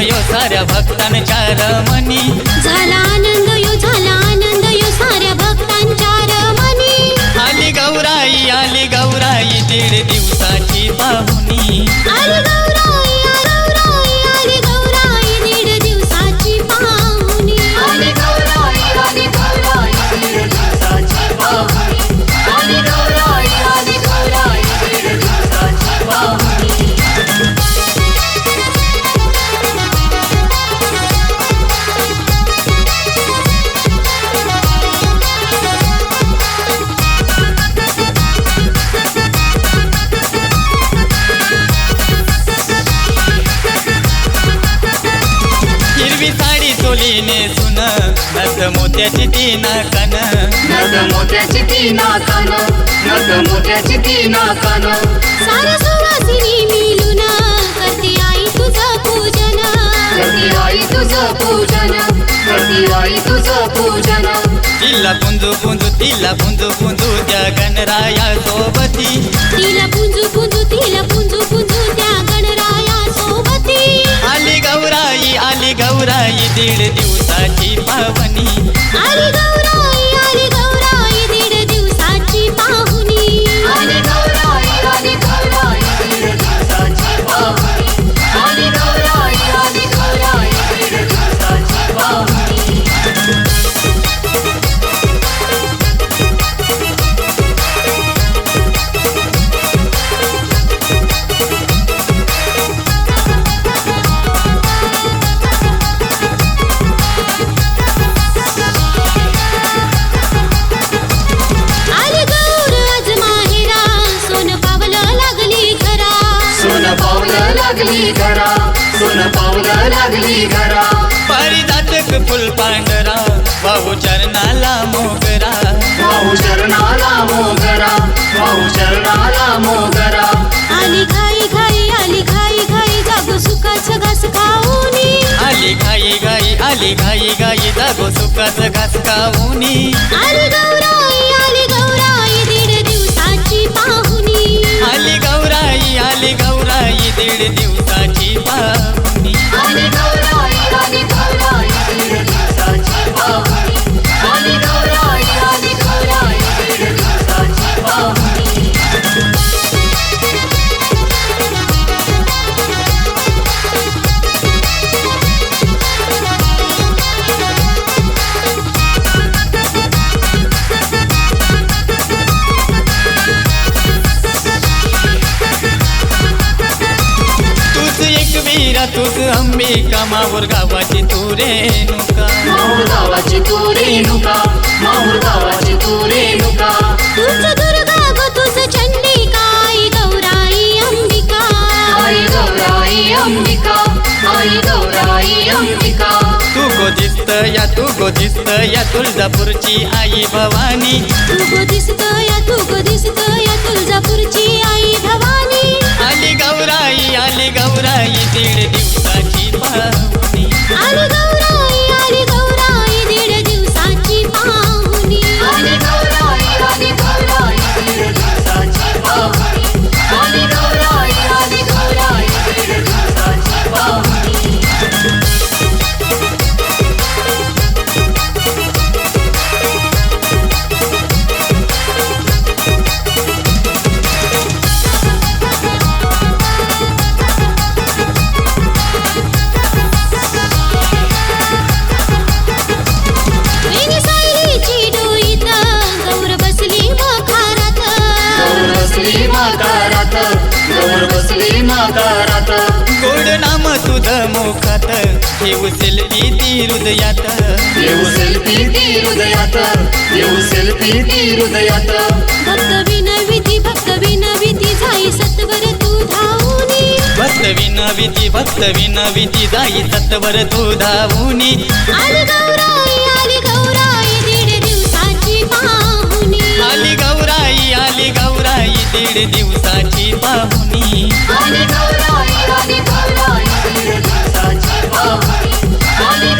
यो साऱ्या भक्तांच्या रमणी. झाला आनंद यो झाला आनंद यो साऱ्या भक्तांच्या रमणी. आली गौराई आली गौराई दीड दिवसाची पाहुणी. तुझं पूजन. करती आई तुझं पूजन. तिला पुंजू पुंजू तिला पुंजू पुंजू त्या गणराया सोबती तिला पुंजू पुंजू तिला पुंजू पुंजू त्या गणराया सोबती आली गौराई आली गौराई दीड दिवसाची पावनी. आली घाई घाई आली घाई घाई जागो सुखाचं घास खाऊनी. आली गौराई आली गौराई दीड दिवसाची पाहुणी आली गौराई आली गौराई दीड दिवसाची गो दिसत या तुळजापूरची आई भवानी. तू गो दिसत या तू गो दिसत या तुळजापूरची आई भवानी. आली गौराई आली गौराई दीड दिवसाची पाहुणी हृदयात. येऊ सेल्फी ती हृदयात. येऊ सेल्फी ती हृदयात. भक्त विनविती भक्त विनविती जाई सत्वर तू धावूनी. भक्त विनविती भक्त विनविती जाई सत्वर तू धावूनी. आली गौराई आली गौराई दीड दिवसाची पाहुणी आली गौराई आली गौराई दीड दिवसाची आली गौराई आली गौराई दीड दिवसाची आली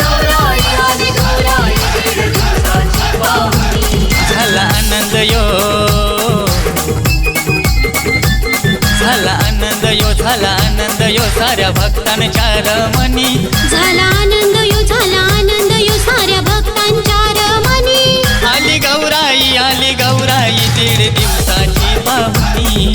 यो साऱ्या भक्तांच्या रमणी. झाला आनंद यो झाला आनंद यो साऱ्या भक्तांच्या रमणी. आली गौराई आली गौराई दीड दिवसाची पाहुणी.